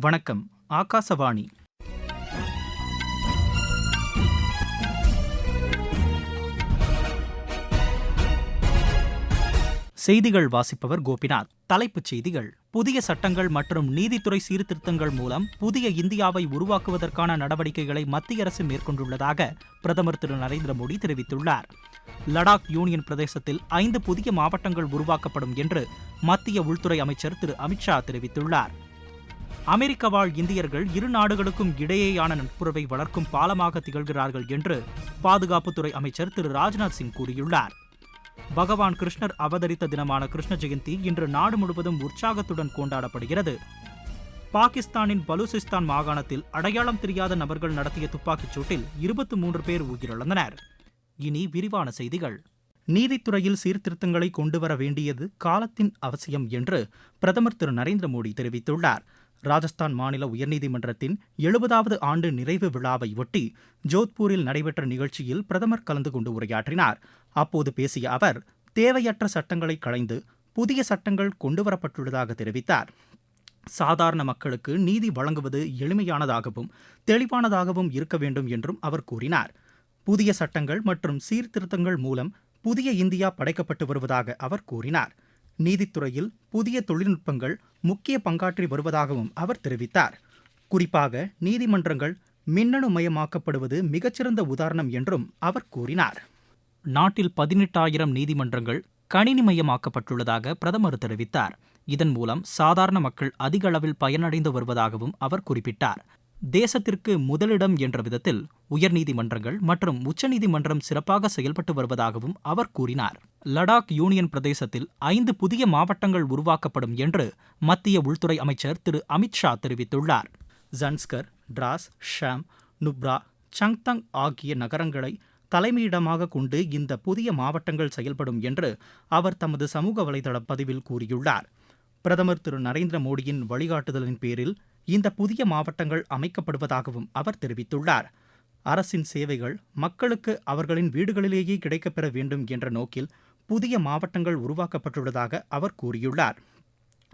வணக்கம் ஆகாசவாணி. செய்திகள் வாசிப்பவர் கோபிநாத். தலைப்புச் செய்திகள் புதிய சட்டங்கள் மற்றும் நீதித்துறை சீர்திருத்தங்கள் மூலம் புதிய இந்தியாவை உருவாக்குவதற்கான நடவடிக்கைகளை மத்திய அரசு மேற்கொண்டுள்ளதாக பிரதமர் திரு நரேந்திர மோடி தெரிவித்துள்ளார். லடாக் யூனியன் பிரதேசத்தில் ஐந்து புதிய மாவட்டங்கள் உருவாக்கப்படும் என்று மத்திய உள்துறை அமைச்சர் திரு அமித்ஷா தெரிவித்துள்ளார். அமெரிக்க வாழ் இந்தியர்கள் இரு நாடுகளுக்கும் இடையேயான நட்புறவை வளர்க்கும் பாலமாக திகழ்கிறார்கள் என்று பாதுகாப்புத்துறை அமைச்சர் திரு ராஜ்நாத் சிங் கூறியுள்ளார். பகவான் கிருஷ்ணர் அவதரித்த தினமான கிருஷ்ண ஜெயந்தி இன்று நாடு முழுவதும் உற்சாகத்துடன் கொண்டாடப்படுகிறது. பாகிஸ்தானின் பலூசிஸ்தான் மாகாணத்தில் அடையாளம் தெரியாத நபர்கள் நடத்திய துப்பாக்கிச் சூட்டில் இருபத்தி மூன்று பேர் உயிரிழந்தனர். இனி விரிவான செய்திகள். நீதித்துறையில் சீர்திருத்தங்களை கொண்டுவர வேண்டியது காலத்தின் அவசியம் என்று பிரதமர் திரு நரேந்திர மோடி தெரிவித்துள்ளார். ராஜஸ்தான் மாநில உயர்நீதிமன்றத்தின் எழுபதாவது ஆண்டு நிறைவு விழாவை ஒட்டி ஜோத்பூரில் நடைபெற்ற நிகழ்ச்சியில் பிரதமர் கலந்து கொண்டு உரையாற்றினார். அப்போது பேசிய அவர் தேவையற்ற சட்டங்களை களைந்து புதிய சட்டங்கள் கொண்டுவரப்பட்டுள்ளதாக தெரிவித்தார். சாதாரண மக்களுக்கு நீதி வழங்குவது எளிமையானதாகவும் தெளிவானதாகவும் இருக்க வேண்டும் என்றும் அவர் கூறினார். புதிய சட்டங்கள் மற்றும் சீர்திருத்தங்கள் மூலம் புதிய இந்தியா படைக்கப்பட்டு வருவதாக அவர் கூறினார். நீதித்துறையில் புதிய தொழில்நுட்பங்கள் முக்கிய பங்காற்றி வருவதாகவும் அவர் தெரிவித்தார். குறிப்பாக நீதிமன்றங்கள் மின்னணு மயமாக்கப்படுவது மிகச்சிறந்த உதாரணம் என்றும் அவர் கூறினார். நாட்டில் பதினெட்டாயிரம் நீதிமன்றங்கள் கணினிமயமாக்கப்பட்டுள்ளதாக பிரதமர் தெரிவித்தார். இதன் மூலம் சாதாரண மக்கள் அதிக அளவில் பயனடைந்து வருவதாகவும் அவர் குறிப்பிட்டார். தேசத்திற்கு முதலிடம் என்ற விதத்தில் உயர்நீதிமன்றங்கள் மற்றும் உச்சநீதிமன்றம் சிறப்பாக செயல்பட்டு வருவதாகவும் அவர் கூறினார். லடாக் யூனியன் பிரதேசத்தில் ஐந்து புதிய மாவட்டங்கள் உருவாக்கப்படும் என்று மத்திய உள்துறை அமைச்சர் திரு அமித்ஷா தெரிவித்துள்ளார். ஜன்ஸ்கர் டிராஸ் ஷாம் நுப்ரா சங்தங் ஆகிய நகரங்களை தலைமையிடமாக கொண்டு இந்த புதிய மாவட்டங்கள் செயல்படும் என்று அவர் தமது சமூக வலைதள பதிவில் கூறியுள்ளார். பிரதமர் திரு நரேந்திர மோடியின் வழிகாட்டுதலின் பேரில் இந்த புதிய மாவட்டங்கள் அமைக்கப்படுவதாகவும் அவர் தெரிவித்துள்ளார். அரசின் சேவைகள் மக்களுக்கு அவர்களின் வீடுகளிலேயே கிடைக்கப்பெற வேண்டும் என்ற நோக்கில் புதிய மாவட்டங்கள் உருவாக்கப்பட்டுள்ளதாக அவர் கூறியுள்ளார்.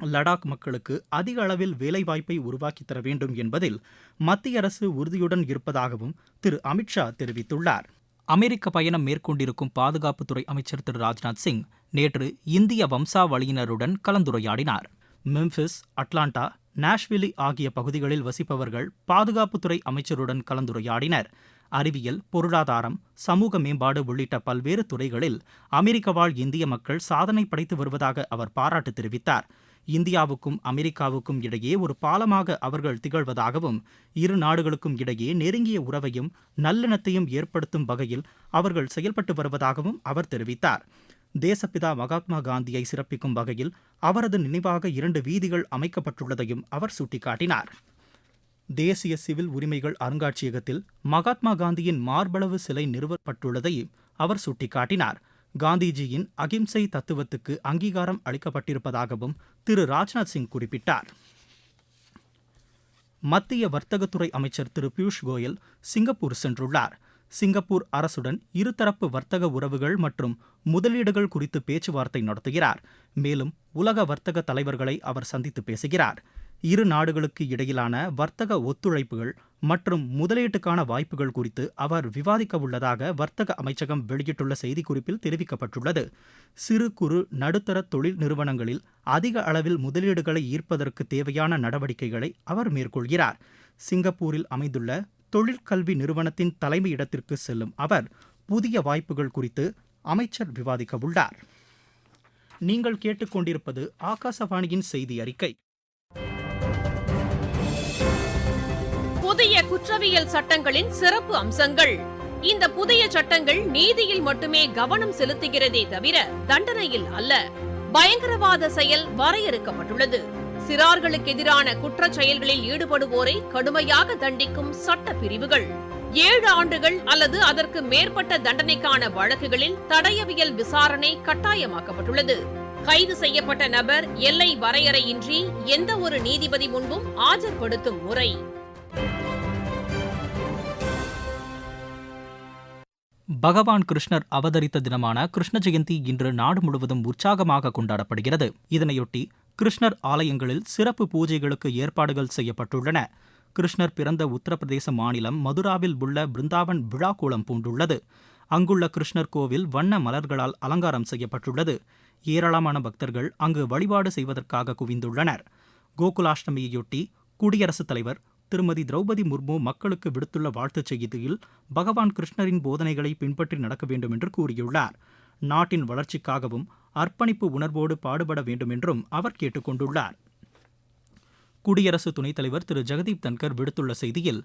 லடாக் மக்களுக்கு அதிக அளவில் வேலைவாய்ப்பை உருவாக்கி தர வேண்டும் என்பதில் மத்திய அரசு உறுதியுடன் இருப்பதாகவும் திரு. அமித்ஷா தெரிவித்துள்ளார். அமெரிக்க பயணம் மேற்கொண்டிருக்கும் பாதுகாப்புத்துறை அமைச்சர் திரு. ராஜ்நாத் சிங் நேற்று இந்திய வம்சாவளியினருடன் கலந்துரையாடினார். மெம்பிஸ் அட்லாண்டா நாஷ்விலி ஆகிய பகுதிகளில் வசிப்பவர்கள் பாதுகாப்புத்துறை அமைச்சருடன் கலந்துரையாடினர். அறிவியல் பொருளாதாரம் சமூக மேம்பாடு உள்ளிட்ட பல்வேறு துறைகளில் அமெரிக்க வாழ் இந்திய மக்கள் சாதனை படைத்து வருவதாக அவர் பாராட்டு தெரிவித்தார். இந்தியாவுக்கும் அமெரிக்காவுக்கும் இடையே ஒரு பாலமாக அவர்கள் திகழ்வதாகவும் இரு நாடுகளுக்கும் இடையே நெருங்கிய உறவையும் நல்லெண்ணத்தையும் ஏற்படுத்தும் வகையில் அவர்கள் செயல்பட்டு வருவதாகவும் அவர் தெரிவித்தார். தேசப்பிதா மகாத்மா காந்தியை சிறப்பிக்கும் வகையில் அவரது நினைவாக இரண்டு வீதிகள் அமைக்கப்பட்டுள்ளதையும் அவர் சுட்டிக்காட்டினார். தேசிய சிவில் உரிமைகள் அருங்காட்சியகத்தில் மகாத்மா காந்தியின் மார்பளவு சிலை நிறுவப்பட்டுள்ளதையும் அவர் சுட்டிக்காட்டினார். காந்திஜியின் அகிம்சை தத்துவத்துக்கு அங்கீகாரம் அளிக்கப்பட்டிருப்பதாகவும் திரு ராஜ்நாத் சிங் குறிப்பிட்டார். மத்திய வர்த்தகத்துறை அமைச்சர் திரு பியூஷ் கோயல் சிங்கப்பூர் சென்றுள்ளார். சிங்கப்பூர் அரசுடன் இருதரப்பு வர்த்தக உறவுகள் மற்றும் முதலீடுகள் குறித்து பேச்சுவார்த்தை நடத்துகிறார். மேலும் உலக வர்த்தக தலைவர்களை அவர் சந்தித்து பேசுகிறார். இரு நாடுகளுக்கு இடையிலான வர்த்தக ஒத்துழைப்புகள் மற்றும் முதலீட்டுக்கான வாய்ப்புகள் குறித்து அவர் விவாதிக்க உள்ளதாக வர்த்தக அமைச்சகம் வெளியிட்டுள்ள செய்திக்குறிப்பில் தெரிவிக்கப்பட்டுள்ளது. சிறு குறு நடுத்தர தொழில் நிறுவனங்களில் அதிக அளவில் முதலீடுகளை ஈர்ப்பதற்கு தேவையான நடவடிக்கைகளை அவர் மேற்கொள்கிறார். சிங்கப்பூரில் அமைந்துள்ள தொழிற்கல்வி நிறுவனத்தின் தலைமையிடத்திற்கு செல்லும் அவர் புதிய வாய்ப்புகள் குறித்து அமைச்சர் விவாதிக்க உள்ளார். நீங்கள் கேட்டுக்கொண்டிருப்பது ஆகாசவாணியின் செய்தி அறிக்கை. புதிய குற்றவியல் சட்டங்களின் சிறப்பு அம்சங்கள். இந்த புதிய சட்டங்கள் நீதியில் மட்டுமே கவனம் செலுத்துகிறதே தவிர தண்டனையில் அல்ல. பயங்கரவாத செயல் வரையறுக்கப்பட்டுள்ளது. சிறார்களுக்கு எதிரான குற்ற செயல்களில் ஈடுபடுவோரை கடுமையாக தண்டிக்கும் சட்ட பிரிவுகள் ஏழு ஆண்டுகள் அல்லது அதற்கு மேற்பட்ட தண்டனைக்கான வழக்குகளில் தடயவியல் விசாரணை கட்டாயமாக்கப்பட்டுள்ளது. கைது செய்யப்பட்ட நபர் எல்லை வரையறையின்றி எந்த ஒரு நீதிபதி முன்பும் ஆஜர்படுத்தும் முறை. பகவான் கிருஷ்ணர் அவதரித்த தினமான கிருஷ்ண ஜெயந்தி இன்று நாடு முழுவதும் உற்சாகமாக கொண்டாடப்படுகிறது. இதனையொட்டி கிருஷ்ணர் ஆலயங்களில் சிறப்பு பூஜைகளுக்கு ஏற்பாடுகள் செய்யப்பட்டுள்ளன. கிருஷ்ணர் பிறந்த உத்தரப்பிரதேச மாநிலம் மதுராவில் உள்ள பிருந்தாவன் விழாக்கோலம் பூண்டுள்ளது. அங்குள்ள கிருஷ்ணர் கோவில் வண்ண மலர்களால் அலங்காரம் செய்யப்பட்டுள்ளது. ஏராளமான பக்தர்கள் அங்கு வழிபாடு செய்வதற்காக குவிந்துள்ளனர். கோகுலாஷ்டமியையொட்டி குடியரசுத் தலைவர் திருமதி திரௌபதி முர்மு மக்களுக்கு விடுத்துள்ள வாழ்த்துச் செய்தியில் பகவான் கிருஷ்ணரின் போதனைகளை பின்பற்றி நடக்க வேண்டும் என்று கூறியுள்ளார். நாட்டின் வளர்ச்சிக்காகவும் அர்ப்பணிப்பு உணர்வோடு பாடுபட வேண்டுமென்றும் அவர் அவர் கேட்டுக்கொண்டுள்ளார். குடியரசு துணைத் தலைவர் திரு. ஜெகதீப் தன்கர் விடுத்துள்ள செய்தியில்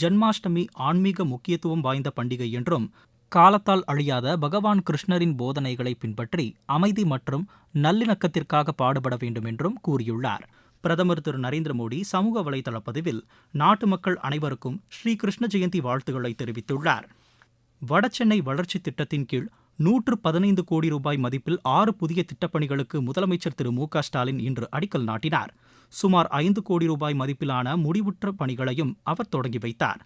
ஜன்மாஷ்டமி ஆன்மீக முக்கியத்துவம் வாய்ந்த பண்டிகை என்றும் காலத்தால் அழியாத பகவான் கிருஷ்ணரின் போதனைகளை பின்பற்றி அமைதி மற்றும் நல்லிணக்கத்திற்காக பாடுபட வேண்டும் என்றும் கூறியுள்ளார். பிரதமர் திரு. நரேந்திர மோடி சமூக வலைதள பதிவில் நாட்டு மக்கள் அனைவருக்கும் ஸ்ரீ கிருஷ்ண ஜெயந்தி வாழ்த்துக்களை தெரிவித்துள்ளார். வடசென்னை வளர்ச்சி திட்டத்தின் கீழ் நூற்று பதினைந்து கோடி ரூபாய் மதிப்பில் ஆறு புதிய திட்டப்பணிகளுக்கு முதலமைச்சர் திரு மு க ஸ்டாலின் இன்று அடிக்கல் நாட்டினார். சுமார் ஐந்து கோடி ரூபாய் மதிப்பிலான முடிவுற்ற பணிகளையும் அவர் தொடங்கி வைத்தார்.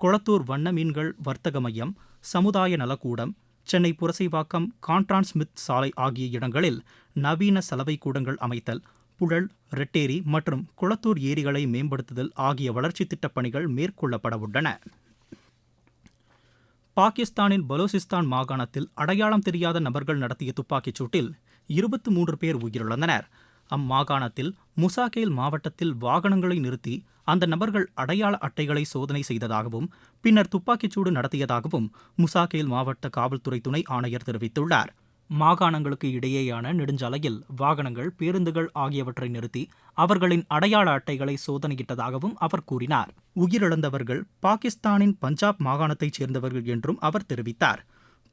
கொளத்தூர் வண்ண மீன்கள் வர்த்தக மையம் சமுதாய நலக்கூடம் சென்னை புரசைவாக்கம் கான்ட்ரான் ஸ்மித் சாலை ஆகிய இடங்களில் நவீன சலவை கூடங்கள் அமைத்தல் புழல் ரெட்டேரி மற்றும் குளத்தூர் ஏரிகளை மேம்படுத்துதல் ஆகிய வளர்ச்சி திட்டப்பணிகள் மேற்கொள்ளப்பட உள்ளன. பாகிஸ்தானின் பலோசிஸ்தான் மாகாணத்தில் அடையாளம் தெரியாத நபர்கள் நடத்திய துப்பாக்கிச் சூட்டில் இருபத்தி மூன்று பேர் உயிரிழந்தனர். அம்மாகாணத்தில் முசாகேல் மாவட்டத்தில் வாகனங்களை நிறுத்தி அந்த நபர்கள் அடையாள அட்டைகளை சோதனை செய்ததாகவும் பின்னர் துப்பாக்கிச்சூடு நடத்தியதாகவும் முசாகேல் மாவட்ட காவல்துறை துணை ஆணையர் தெரிவித்துள்ளார். மாகாணங்களுக்கு இடையேயான நெடுஞ்சாலையில் வாகனங்கள் பேருந்துகள் ஆகியவற்றை நிறுத்தி அவர்களின் அடையாள அட்டைகளை சோதனையிட்டதாகவும் அவர் கூறினார். உயிரிழந்தவர்கள் பாகிஸ்தானின் பஞ்சாப் மாகாணத்தைச் சேர்ந்தவர்கள் என்றும் அவர் தெரிவித்தார்.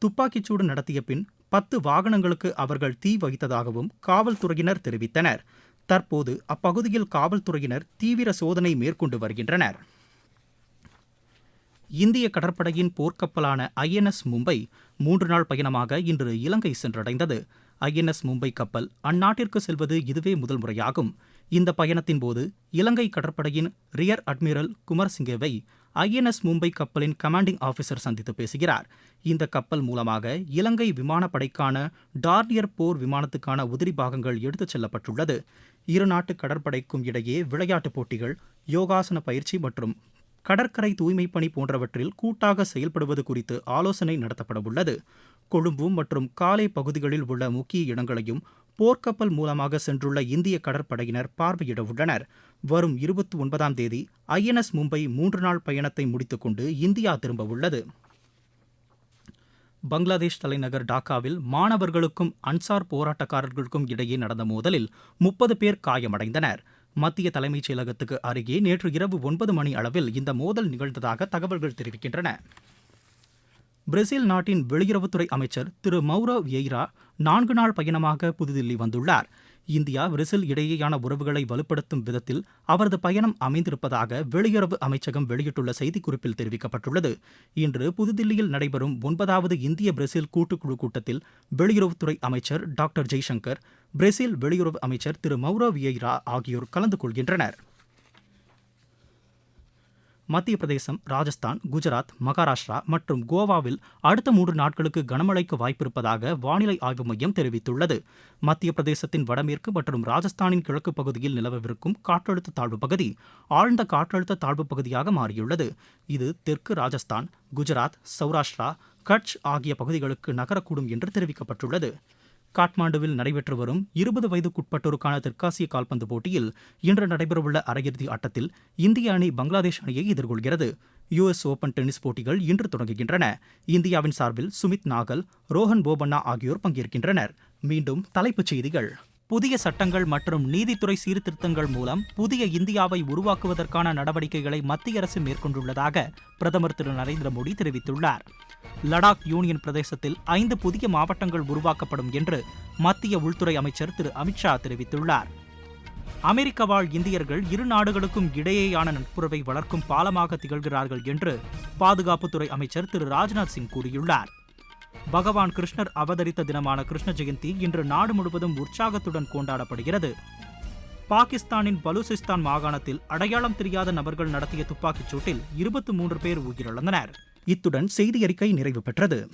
துப்பாக்கிச்சூடு நடத்திய பின் பத்து வாகனங்களுக்கு அவர்கள் தீ வைத்ததாகவும் காவல்துறையினர் தெரிவித்தனர். தற்போது அப்பகுதியில் காவல்துறையினர் தீவிர சோதனை மேற்கொண்டு வருகின்றனர். இந்திய கடற்படையின் போர்க்கப்பலான ஐஎன்எஸ் மும்பை மூன்று நாள் பயணமாக இன்று இலங்கை சென்றடைந்தது. ஐஎன்எஸ் மும்பை கப்பல் அந்நாட்டிற்கு செல்வது இதுவே முதல் முறையாகும். இந்த பயணத்தின் போது இலங்கை கடற்படையின் ரியர் அட்மிரல் குமர்சிங்கேவை ஐஎன்எஸ் மும்பை கப்பலின் கமாண்டிங் ஆபீசர் சந்தித்து பேசுகிறார். இந்த கப்பல் மூலமாக இலங்கை விமானப்படைக்கான டார்னியர் போர் விமானத்துக்கான உதிரி பாகங்கள் எடுத்துச் செல்லப்பட்டுள்ளது. இரு நாட்டு கடற்படைக்கும் இடையே விளையாட்டுப் போட்டிகள் யோகாசன பயிற்சி மற்றும் கடற்கரை தூய்மைப் பணி போன்றவற்றில் கூட்டாக செயல்படுவது குறித்து ஆலோசனை நடத்தப்படவுள்ளது. கொழும்பு மற்றும் காலை பகுதிகளில் உள்ள முக்கிய இடங்களையும் போர்க்கப்பல் மூலமாக சென்றுள்ள இந்திய கடற்படையினர் பார்வையிட உள்ளனர். வரும் இருபத்தி ஒன்பதாம் தேதி ஐஎன்எஸ் மும்பை மூன்று நாள் பயணத்தை முடித்துக்கொண்டு இந்தியா திரும்ப உள்ளது. பங்களாதேஷ் தலைநகர் டாக்காவில் மாணவர்களுக்கும் அன்சார் போராட்டக்காரர்களுக்கும் இடையே நடந்த மோதலில் முப்பது பேர் காயமடைந்தனர். மத்திய தலைமைச் செயலகத்துக்கு அருகே நேற்று இரவு ஒன்பது மணி அளவில் இந்த மோதல் நிகழ்ந்ததாக தகவல்கள் தெரிவிக்கின்றன. பிரேசில் நாட்டின் வெளியுறவுத்துறை அமைச்சர் திரு மௌரோ வியைரா நான்கு நாள் பயணமாக புதுதில்லி வந்துள்ளார். இந்தியா பிரேசில் இடையேயான உறவுகளை வலுப்படுத்தும் விதத்தில் அவரது பயணம் அமைந்திருப்பதாக வெளியுறவு அமைச்சகம் வெளியிட்டுள்ள செய்திக்குறிப்பில் தெரிவிக்கப்பட்டுள்ளது. இன்று புதுதில்லியில் நடைபெறும் ஒன்பதாவது இந்திய பிரேசில் கூட்டுக்குழு கூட்டத்தில் வெளியுறவுத்துறை அமைச்சர் டாக்டர் ஜெய்சங்கர் பிரேசில் வெளியுறவு அமைச்சர் திரு மௌரோ வியைரா ஆகியோர் கலந்து கொள்கின்றனர். மத்திய பிரதேசம் ராஜஸ்தான் குஜராத் மகாராஷ்டிரா மற்றும் கோவாவில் அடுத்த மூன்று நாட்களுக்கு கனமழைக்கு வாய்ப்பிருப்பதாக வானிலை ஆய்வு மையம் தெரிவித்துள்ளது. மத்திய பிரதேசத்தின் வடமேற்கு மற்றும் ராஜஸ்தானின் கிழக்கு பகுதியில் நிலவவிருக்கும் காற்றழுத்த தாழ்வு பகுதி ஆழ்ந்த காற்றழுத்த தாழ்வு பகுதியாக மாறியுள்ளது. இது தெற்கு ராஜஸ்தான் குஜராத் சௌராஷ்டிரா கட்ச் ஆகிய பகுதிகளுக்கு நகரக்கூடும் என்று தெரிவிக்கப்பட்டுள்ளது. காட்மாண்டுவில் நடைபெற்று வரும் இருபது வயதுக்குட்பட்டோருக்கான தெற்காசிய கால்பந்து போட்டியில் இன்று நடைபெறவுள்ள அரையிறுதி ஆட்டத்தில் இந்திய அணி பங்களாதேஷ் அணியை எதிர்கொள்கிறது. யுஎஸ் ஓபன் டென்னிஸ் போட்டிகள் இன்று தொடங்குகின்றன. இந்தியாவின் சார்பில் சுமித் நாகல் ரோஹன் போபண்ணா ஆகியோர் பங்கேற்கின்றனர். மீண்டும் தலைப்புச் செய்திகள். புதிய சட்டங்கள் மற்றும் நீதித்துறை சீர்திருத்தங்கள் மூலம் புதிய இந்தியாவை உருவாக்குவதற்கான நடவடிக்கைகளை மத்திய அரசு மேற்கொண்டுள்ளதாக பிரதமர் திரு நரேந்திர மோடி தெரிவித்துள்ளார். லடாக் யூனியன் பிரதேசத்தில் ஐந்து புதிய மாவட்டங்கள் உருவாக்கப்படும் என்று மத்திய உள்துறை அமைச்சர் திரு அமித்ஷா தெரிவித்துள்ளார். அமெரிக்க வாழ் இந்தியர்கள் இரு நாடுகளுக்கும் இடையேயான நட்புறவை வளர்க்கும் பாலமாக திகழ்கிறார்கள் என்று பாதுகாப்புத்துறை அமைச்சர் திரு ராஜ்நாத் சிங் கூறியுள்ளார். பகவான் கிருஷ்ணர் அவதரித்த தினமான கிருஷ்ண ஜெயந்தி இன்று நாடு முழுவதும் உற்சாகத்துடன் கொண்டாடப்படுகிறது. பாகிஸ்தானின் பலூசிஸ்தான் மாகாணத்தில் அடையாளம் தெரியாத நபர்கள் நடத்திய துப்பாக்கிச் சூட்டில் இருபத்தி மூன்று பேர் உயிரிழந்தனர். இத்துடன் செய்தி அறிக்கை நிறைவு பெற்றது.